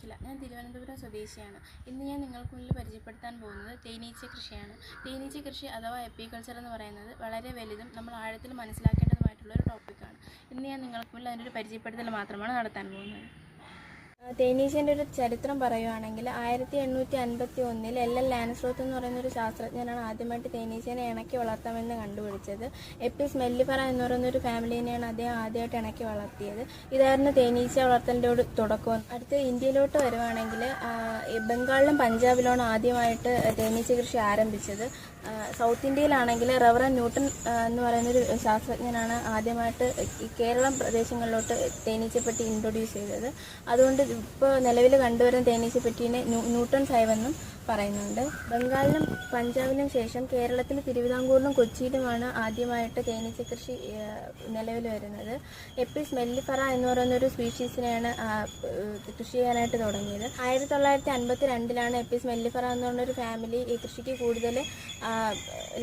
അഖില ഞാൻ തിരുവനന്തപുരം സ്വദേശിയാണ്. ഇന്ന് ഞാൻ നിങ്ങൾക്ക് മുന്നിൽ പരിചയപ്പെടുത്താൻ പോകുന്നത് തേനീച്ച കൃഷിയാണ്. തേനീച്ച കൃഷി അഥവാ എപ്പിക്കൾച്ചർ എന്ന് പറയുന്നത് വളരെ വലുതും നമ്മൾ ആഴത്തിൽ മനസ്സിലാക്കേണ്ടതുമായിട്ടുള്ള ഒരു ടോപ്പിക്കാണ് ഇന്ന് ഞാൻ നിങ്ങൾക്ക് മുന്നിൽ അതിനൊരു പരിചയപ്പെടുത്തൽ മാത്രമാണ് നടത്താൻ പോകുന്നത്. തേനീച്ചേന്റെ ഒരു ചരിത്രം പറയുവാണെങ്കിൽ ആയിരത്തി എണ്ണൂറ്റി അൻപത്തി ഒന്നിൽ എൽ എൽ ലാൻസ്ലോത്ത് എന്ന് പറയുന്ന ഒരു ശാസ്ത്രജ്ഞനാണ് ആദ്യമായിട്ട് തേനീച്ചനെ ഇണക്കി വളർത്താമെന്ന് കണ്ടുപിടിച്ചത്. എപ്പിസ് മെല്ലിപ്പറ എന്ന് പറയുന്ന ഒരു ഫാമിലിനെയാണ് അദ്ദേഹം ആദ്യമായിട്ട് ഇണക്കി വളർത്തിയത്. ഇതായിരുന്നു തേനീച്ച വളർത്തലിന്റെ ഒരു തുടക്കം. അടുത്ത് ഇന്ത്യയിലോട്ട് വരുവാണെങ്കിൽ ബംഗാളിലും പഞ്ചാബിലുമാണ് ആദ്യമായിട്ട് തേനീച്ച കൃഷി ആരംഭിച്ചത്. സൗത്ത് ഇന്ത്യയിലാണെങ്കിൽ റവറൻ ന്യൂട്ടൺ എന്ന് എന്ന് പറയുന്നൊരു ശാസ്ത്രജ്ഞനാണ് ആദ്യമായിട്ട് കേരളം പ്രദേശങ്ങളിലോട്ട് തേനീച്ചപ്പെട്ടി ഇൻട്രൊഡ്യൂസ് ചെയ്തത്. അതുകൊണ്ട് ഇപ്പോൾ നിലവിൽ കണ്ടുവരുന്ന തേനീച്ചപ്പെട്ടീനെ ന്യൂ ന്യൂട്ടൺ ഫൈവെന്നും പറയുന്നുണ്ട്. ബംഗാളിലും പഞ്ചാബിനും ശേഷം കേരളത്തിൽ തിരുവിതാംകൂറിലും കൊച്ചിയിലുമാണ് ആദ്യമായിട്ട് തേനീച്ച കൃഷി നിലവിൽ വരുന്നത്. എപ്പിസ് മെല്ലിഫറ എന്ന് പറയുന്ന ഒരു സ്പീഷീസിനെയാണ് കൃഷി ചെയ്യാനായിട്ട് തുടങ്ങിയത്. ആയിരത്തി തൊള്ളായിരത്തി അൻപത്തി രണ്ടിലാണ് എപ്പിസ് മെല്ലിഫറ എന്ന് പറഞ്ഞൊരു ഫാമിലി ഈ കൃഷിക്ക് കൂടുതൽ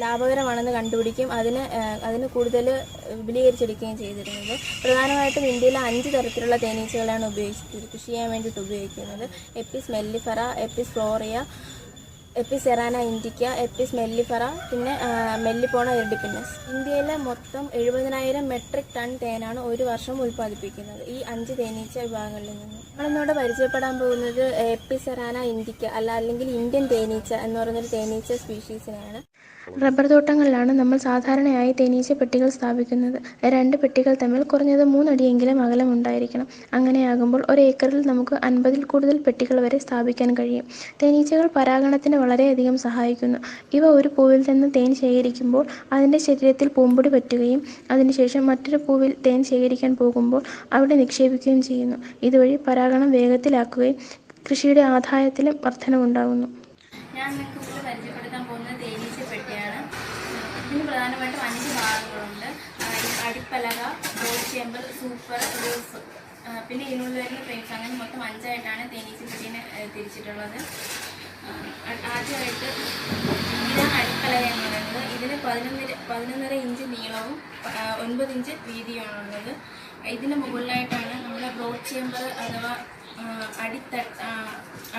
ലാഭകരമാണെന്ന് കണ്ടുപിടിക്കും. അതിന് അതിന് കൂടുതൽ വിപുലീകരിച്ചെടുക്കുകയും ചെയ്തിരുന്നത്. പ്രധാനമായിട്ടും ഇന്ത്യയിലെ അഞ്ച് തരത്തിലുള്ള തേനീച്ചകളാണ് ഉപയോഗിച്ചിട്ട് കൃഷി ചെയ്യാൻ വേണ്ടിയിട്ട് ഉപയോഗിക്കുന്നത് എപ്പിസ് മെല്ലിഫറ എപ്പിസ് ഫ്ലോറിയ എപ്പിസ് എറാന ഇൻഡിക്ക എപ്പിസ് മെല്ലിഫറ പിന്നെ മെല്ലിപ്പോണ എർഡിപ്പിനസ്. ഇന്ത്യയിലെ മൊത്തം എഴുപതിനായിരം മെട്രിക് ടൺ തേനാണ് ഒരു വർഷം ഉൽപ്പാദിപ്പിക്കുന്നത് ഈ അഞ്ച് തേനീച്ച വിഭാഗങ്ങളിൽ നിന്ന്. നമ്മളിന്നിവിടെ പരിചയപ്പെടാൻ പോകുന്നത് എപ്പിസെറാന ഇൻഡിക്ക അല്ല അല്ലെങ്കിൽ ഇന്ത്യൻ തേനീച്ച എന്ന് പറയുന്നൊരു തേനീച്ച സ്പീഷീസിനെയാണ്. റബ്ബർ തോട്ടങ്ങളിലാണ് നമ്മൾ സാധാരണയായി തേനീച്ച പെട്ടികൾ സ്ഥാപിക്കുന്നത്. രണ്ട് പെട്ടികൾ തമ്മിൽ കുറഞ്ഞത് മൂന്നടിയെങ്കിലും അകലം ഉണ്ടായിരിക്കണം. അങ്ങനെയാകുമ്പോൾ ഒരു ഏക്കറിൽ നമുക്ക് അൻപതിൽ കൂടുതൽ പെട്ടികൾ വരെ സ്ഥാപിക്കാൻ കഴിയും. തേനീച്ചകൾ പരാഗണത്തിന് വളരെയധികം സഹായിക്കുന്നു. ഇവ ഒരു പൂവിൽ നിന്ന് തേൻ ശേഖരിക്കുമ്പോൾ അതിന്റെ ശരീരത്തിൽ പൂമ്പൊടി പറ്റുകയും അതിനുശേഷം മറ്റൊരു പൂവിൽ തേൻ ശേഖരിക്കാൻ പോകുമ്പോൾ അവിടെ നിക്ഷേപിക്കുകയും ചെയ്യുന്നു. ഇതുവഴി പരാഗണം വേഗത്തിലാക്കുകയും കൃഷിയുടെ ആദായത്തിലും വർധനവുണ്ടാകുന്നു. ഞാൻ പരിചയപ്പെടുത്താൻ ഇതിന് അഞ്ച് ഭാഗങ്ങളുണ്ട്. സൂപ്പർ പിന്നെ ഇതിനുള്ളിൽ ഫ്രെയിംസ് അങ്ങനെ മൊത്തം അഞ്ചായിട്ടാണ് തേനീച്ച പെട്ടീനെ തിരിച്ചിട്ടുള്ളത്. ആദ്യമായിട്ട് ഇതാണ് അടുക്കള എന്ന് പറയുന്നത്. ഇതിന് പതിനൊന്നര പതിനൊന്നര ഇഞ്ച് നീളവും ഒൻപത് ഇഞ്ച് വീതിയുമാണുള്ളത് ഇതിന് മുകളിലായിട്ടാണ് നമ്മുടെ ബ്രോഡ് ചേമ്പർ അഥവാ അടിത്ത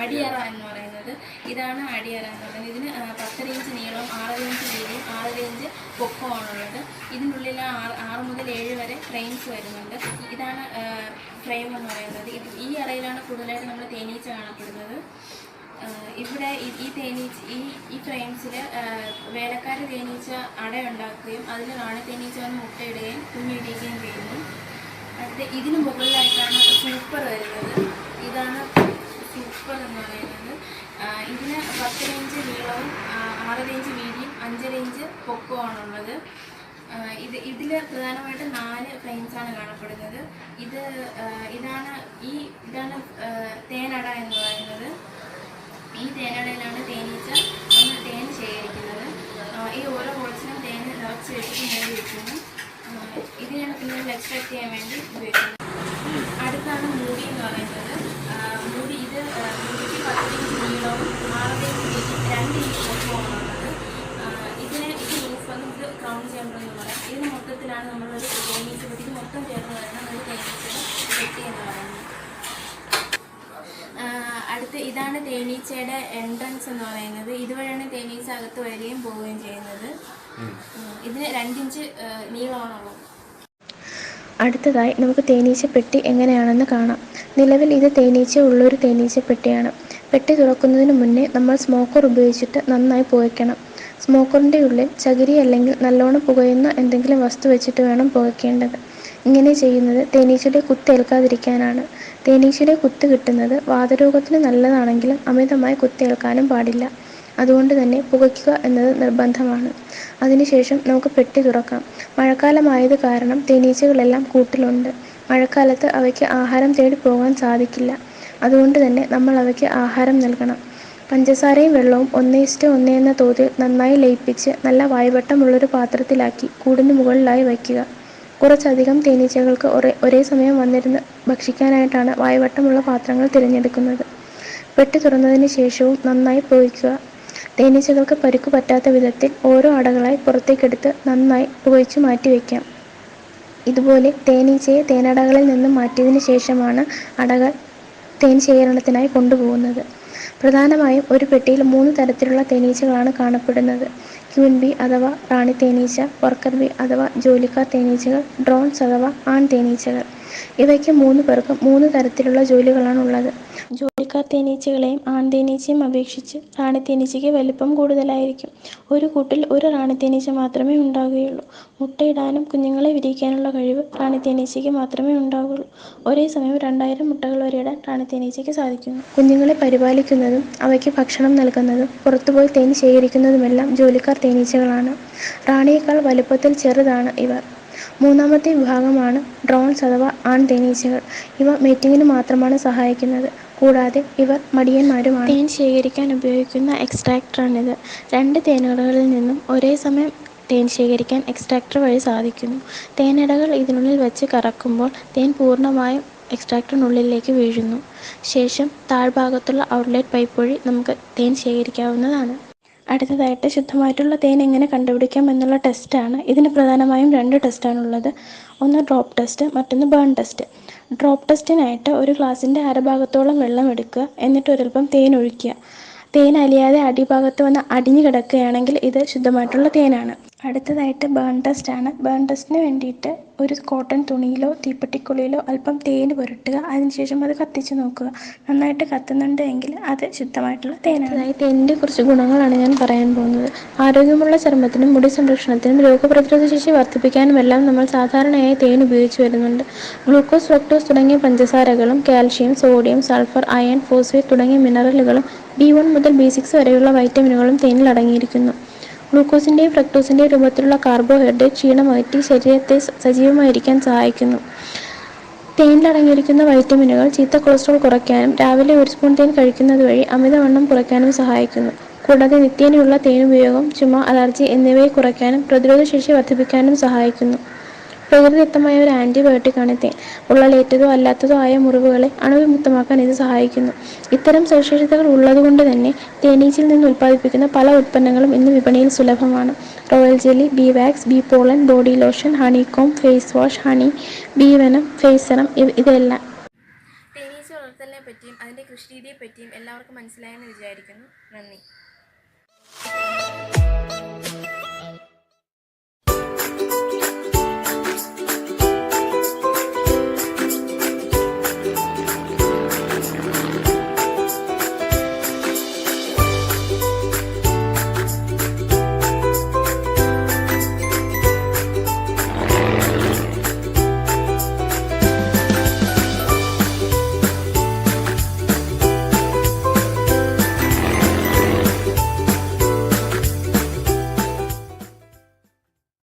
അടിയറ എന്ന് പറയുന്നത്. ഇതാണ് അടിയറ എന്ന് പറയുന്നത്. ഇതിന് പത്തര ഇഞ്ച് നീളവും ആറര ഇഞ്ച് വീതിയും ആറര ഇഞ്ച് പൊക്കമാണുള്ളത് ഇതിനുള്ളിൽ ആറ് ആറ് മുതൽ ഏഴ് വരെ ഫ്രെയിംസ് വരുന്നുണ്ട്. ഇതാണ് ഫ്രെയിം എന്ന് പറയുന്നത്. ഈ അറയിലാണ് കൂടുതലായിട്ട് നമ്മൾ തേനീച്ച കാണപ്പെടുന്നത്. ഇവിടെ ഈ- തേനീച്ച ഈ ഈ ഫ്രെയിംസിൽ വേലക്കാർ തേനീച്ച അടയുണ്ടാക്കുകയും അതിൽ നാണി തേനീച്ച വന്ന് മുട്ടയിടുകയും കുഞ്ഞിടുകയും ചെയ്യുന്നു. അടുത്ത ഇതിന് മുകളിലായിട്ടാണ് സൂപ്പർ വരുന്നത്. ഇതാണ് സൂപ്പർ എന്ന് പറയുന്നത്. ഇതിന് പത്തര ഇഞ്ച് നീളവും ആറര ഇഞ്ച് വീതിയും അഞ്ചര ഇഞ്ച് പൊക്കവുമാണുള്ളത്. ആ, ഇത് ഇതിൽ പ്രധാനമായിട്ടും നാല് ഫ്രെയിംസാണ് കാണപ്പെടുന്നത്. ഇത് ഇതാണ് ഈ ഇതാണ് തേനട എന്ന് പറയുന്നത്. ഈ തേനടയിലാണ് തേനീച്ച നമ്മൾ തേൻ ശേഖരിക്കുന്നത്. ഈ ഓരോ ബോൾസിനും തേൻ നിറച്ച് വെച്ചിട്ട് നേടി വെക്കുന്നു ഇത് ഞാൻ പിന്നീട് എക്സ്ട്രാക്ട് ചെയ്യാൻ വേണ്ടി ഉപയോഗിക്കുന്നത് അടുത്താണ് മൂടി എന്ന് പറയുന്നത്. മൂടി ഇത് മൂടിക്ക് പത്ത് ഇഞ്ച് നീളവും ആറ് ഇഞ്ച് രണ്ട് ഇഞ്ച് പൊക്കവുമാണുള്ളത് ഇതിനെ ഇത് റൂഫ് നമുക്ക് ക്രൗണ്ട് ചേമ്പർ എന്ന് പറയാം. ഇതിന് മൊത്തത്തിലാണ് നമ്മളൊരു തേനീച്ച പറ്റി മൊത്തം ചേർന്ന് വരുന്ന ഒരു തേനീച്ചയുടെ പെട്ടി എന്ന് അടുത്ത് ഇതാണ് തേനീച്ചയുടെ എൻട്രൻസ് എന്ന് പറയുന്നത്. ഇതുവഴിയാണ് തേനീച്ച അകത്ത് വരികയും പോവുകയും ചെയ്യുന്നത്. ഇതിന് രണ്ടിഞ്ച് നീളമാണുള്ളത്. അടുത്തതായി നമുക്ക് തേനീച്ച പെട്ടി എങ്ങനെയാണെന്ന് കാണാം. നിലവിൽ ഇത് തേനീച്ച ഉള്ളൊരു തേനീച്ച പെട്ടിയാണ് പെട്ടി തുറക്കുന്നതിന് മുന്നേ നമ്മൾ സ്മോക്കർ ഉപയോഗിച്ചിട്ട് നന്നായി പുകയ്ക്കണം. സ്മോക്കറിന്റെ ഉള്ളിൽ ചകിരി അല്ലെങ്കിൽ നല്ലോണം പുകയുന്ന എന്തെങ്കിലും വസ്തു വെച്ചിട്ട് വേണം പുകയ്ക്കേണ്ടത്. ഇങ്ങനെ ചെയ്യുന്നത് തേനീച്ചയുടെ കുത്തേൽക്കാതിരിക്കാനാണ് തേനീച്ചയുടെ കുത്ത് കിട്ടുന്നത് വാതരോഗത്തിന് നല്ലതാണെങ്കിലും അമിതമായി കുത്തേൽക്കാനും പാടില്ല. അതുകൊണ്ട് തന്നെ പുകയ്ക്കുക എന്നത് നിർബന്ധമാണ്. അതിനുശേഷം നമുക്ക് പെട്ടി തുറക്കാം. മഴക്കാലമായത് കാരണം തേനീച്ചകളെല്ലാം കൂട്ടിലുണ്ട്. മഴക്കാലത്ത് അവയ്ക്ക് ആഹാരം തേടി പോകാൻ സാധിക്കില്ല. അതുകൊണ്ട് തന്നെ നമ്മൾ അവയ്ക്ക് ആഹാരം നൽകണം. പഞ്ചസാരയും വെള്ളവും ഒന്നേ ഇസ്റ്റു ഒന്നേ എന്ന തോതിൽ നന്നായി ലയിപ്പിച്ച് നല്ല വായുവട്ടമുള്ളൊരു പാത്രത്തിലാക്കി കൂടിന് മുകളിലായി വയ്ക്കുക. കുറച്ചധികം തേനീച്ചകൾക്ക് ഒരേ ഒരേ സമയം വന്നിരുന്ന് ഭക്ഷിക്കാനായിട്ടാണ് വായവട്ടമുള്ള പാത്രങ്ങൾ തിരഞ്ഞെടുക്കുന്നത്. പെട്ടി തുറന്നതിന് ശേഷവും നന്നായി പുകയ്ക്കുക. തേനീച്ചകൾക്ക് പരുക്ക് പറ്റാത്ത വിധത്തിൽ ഓരോ അടകളായി പുറത്തേക്കെടുത്ത് നന്നായി പുകച്ചു മാറ്റി വയ്ക്കാം ഇതുപോലെ തേനീച്ചയെ തേനടകളിൽ നിന്നും മാറ്റിയതിന് ശേഷമാണ് അടകൾ തേൻ ശേഖരണത്തിനായി കൊണ്ടുപോകുന്നത്. പ്രധാനമായും ഒരു പെട്ടിയിൽ മൂന്ന് തരത്തിലുള്ള തേനീച്ചകളാണ് കാണപ്പെടുന്നത്. ക്യൂൻ ബി അഥവാ റാണി തേനീച്ച വർക്കർ ബി അഥവാ ജോലിക്കാർ തേനീച്ചകൾ ഡ്രോൺസ് അഥവാ ആൺ തേനീച്ചകൾ. ഇവയ്ക്ക് മൂന്ന് പേർക്കും മൂന്ന് തരത്തിലുള്ള ജോലികളാണുള്ളത്. ജോലിക്കാർ തേനീച്ചകളെയും ആൺ തേനീച്ചയും അപേക്ഷിച്ച് റാണി തേനീച്ചയ്ക്ക് വലിപ്പം കൂടുതലായിരിക്കും. ഒരു കൂട്ടിൽ ഒരു റാണി തേനീച്ച മാത്രമേ ഉണ്ടാകുകയുള്ളൂ. മുട്ടയിടാനും കുഞ്ഞുങ്ങളെ വിരിയിക്കാനുള്ള കഴിവ് റാണി തേനീച്ചയ്ക്ക് മാത്രമേ ഉണ്ടാകുകയുള്ളൂ. ഒരേ സമയം രണ്ടായിരം മുട്ടകൾ വരെ ഇടാൻ റാണി തേനീച്ചയ്ക്ക് സാധിക്കുന്നു. കുഞ്ഞുങ്ങളെ പരിപാലിക്കുന്നതും അവയ്ക്ക് ഭക്ഷണം നൽകുന്നതും പുറത്തുപോയി തേൻ ശേഖരിക്കുന്നതുമെല്ലാം ജോലിക്കാർ തേനീച്ചകളാണ് റാണിയേക്കാൾ വലുപ്പത്തിൽ ചെറുതാണ് ഇവർ. മൂന്നാമത്തെ വിഭാഗമാണ് ഡ്രോൺസ് അഥവാ ആൺ തേനീച്ചകൾ ഇവ മേറ്റിങ്ങിന് മാത്രമാണ് സഹായിക്കുന്നത്. കൂടാതെ ഇവർ മടിയന്മാരുമാണ്. തേൻ ശേഖരിക്കാൻ ഉപയോഗിക്കുന്ന എക്സ്ട്രാക്ടറാണിത്. രണ്ട് തേനീടകളിൽ നിന്നും ഒരേ സമയം തേൻ ശേഖരിക്കാൻ എക്സ്ട്രാക്ടർ വഴി സാധിക്കുന്നു. തേനിടകൾ ഇതിനുള്ളിൽ വെച്ച് കറക്കുമ്പോൾ തേൻ പൂർണമായും എക്സ്ട്രാക്ടറിനുള്ളിലേക്ക് വീഴുന്നു. ശേഷം താഴ്ഭാഗത്തുള്ള ഔട്ട്ലെറ്റ് പൈപ്പ് വഴി നമുക്ക് തേൻ ശേഖരിക്കാവുന്നതാണ്. അടുത്തതായിട്ട് ശുദ്ധമായിട്ടുള്ള തേൻ എങ്ങനെ കണ്ടുപിടിക്കാം എന്നുള്ള ടെസ്റ്റാണ്. ഇതിന് പ്രധാനമായും രണ്ട് ടെസ്റ്റാണുള്ളത്. ഒന്ന് ഡ്രോപ്പ് ടെസ്റ്റ് മറ്റൊന്ന് ബേൺ ടെസ്റ്റ്. ഡ്രോപ്പ് ടെസ്റ്റിനായിട്ട് ഒരു ഗ്ലാസിന്റെ അരഭാഗത്തോളം വെള്ളം എടുക്കുക. എന്നിട്ട് ഒരൽപ്പം തേൻ ഒഴിക്കുക. തേൻ അലിയാതെ അടിഭാഗത്ത് വന്ന് അടിഞ്ഞു കിടക്കുകയാണെങ്കിൽ ഇത് ശുദ്ധമായിട്ടുള്ള തേനാണ്. അടുത്തതായിട്ട് ബേൺ ടെസ്റ്റ് ആണ്. ബേൺ ടെസ്റ്റിന് വേണ്ടിയിട്ട് ഒരു കോട്ടൺ തുണിയിലോ തീപ്പെട്ടിക്കുള്ളിയിലോ അല്പം തേൻ പുരട്ടുക. അതിനുശേഷം അത് കത്തിച്ച് നോക്കുക. നന്നായിട്ട് കത്തുന്നുണ്ട് എങ്കിൽ അത് ശുദ്ധമായിട്ടുള്ള തേനാണ്. അതായത് തേനിന്റെ കുറച്ച് ഗുണങ്ങളാണ് ഞാൻ പറയാൻ പോകുന്നത്. ആരോഗ്യമുള്ള ചർമ്മത്തിനും മുടി സംരക്ഷണത്തിനും രോഗപ്രതിരോധ ശേഷി വർദ്ധിപ്പിക്കാനും എല്ലാം നമ്മൾ സാധാരണയായി തേൻ ഉപയോഗിച്ച് വരുന്നുണ്ട്. ഗ്ലൂക്കോസ് ഫ്രക്ടോസ് തുടങ്ങിയ പഞ്ചസാരകളും calcium sodium sulphur iron phosphate തുടങ്ങിയ മിനറലുകളും ബി വൺ മുതൽ ബി സിക്സ് വരെയുള്ള വൈറ്റമിനുകളും തേനിൽ അടങ്ങിയിരിക്കുന്നു. ഗ്ലൂക്കോസിന്റെയും ഫ്രക്ടോസിന്റെയും രൂപത്തിലുള്ള കാർബോഹൈഡ്രേറ്റ് ക്ഷീണമായിട്ട് ശരീരത്തെ സജീവമായിരിക്കാൻ സഹായിക്കുന്നു. തേനിലടങ്ങിയിരിക്കുന്ന വൈറ്റമിനുകൾ ചീത്ത കൊളസ്ട്രോൾ കുറയ്ക്കാനും രാവിലെ ഒരു സ്പൂൺ തേൻ കഴിക്കുന്നത് വഴി അമിതവണ്ണം കുറയ്ക്കാനും സഹായിക്കുന്നു. കൂടാതെ നിത്യേനയുള്ള തേൻ ഉപയോഗം ചുമ അലർജി എന്നിവയെ കുറയ്ക്കാനും പ്രതിരോധശേഷി വർദ്ധിപ്പിക്കാനും സഹായിക്കുന്നു. പ്രകൃതിദത്തമായ ഒരു ആന്റിബയോട്ടിക്കാണ് തേൻ ഉള്ളലേറ്റതോ അല്ലാത്തതോ ആയ മുറിവുകളെ അണുവിമുക്തമാക്കാൻ ഇത് സഹായിക്കുന്നു. ഇത്തരം സവിശേഷതകൾ ഉള്ളതുകൊണ്ട് തന്നെ തേനീച്ചയിൽ നിന്ന് ഉൽപ്പാദിപ്പിക്കുന്ന പല ഉൽപ്പന്നങ്ങളും ഇന്ന് വിപണിയിൽ സുലഭമാണ്. Royal jelly bee wax bee pollen body lotion honey comb face wash honey bee വനം ഫേസ് സെറം ഇതെല്ലാം. തേനീച്ച വളർത്തലിനെ പറ്റിയും അതിന്റെ കൃഷി രീതിയെ പറ്റിയും എല്ലാവർക്കും മനസ്സിലായെന്ന് വിചാരിക്കുന്നു. നന്ദി.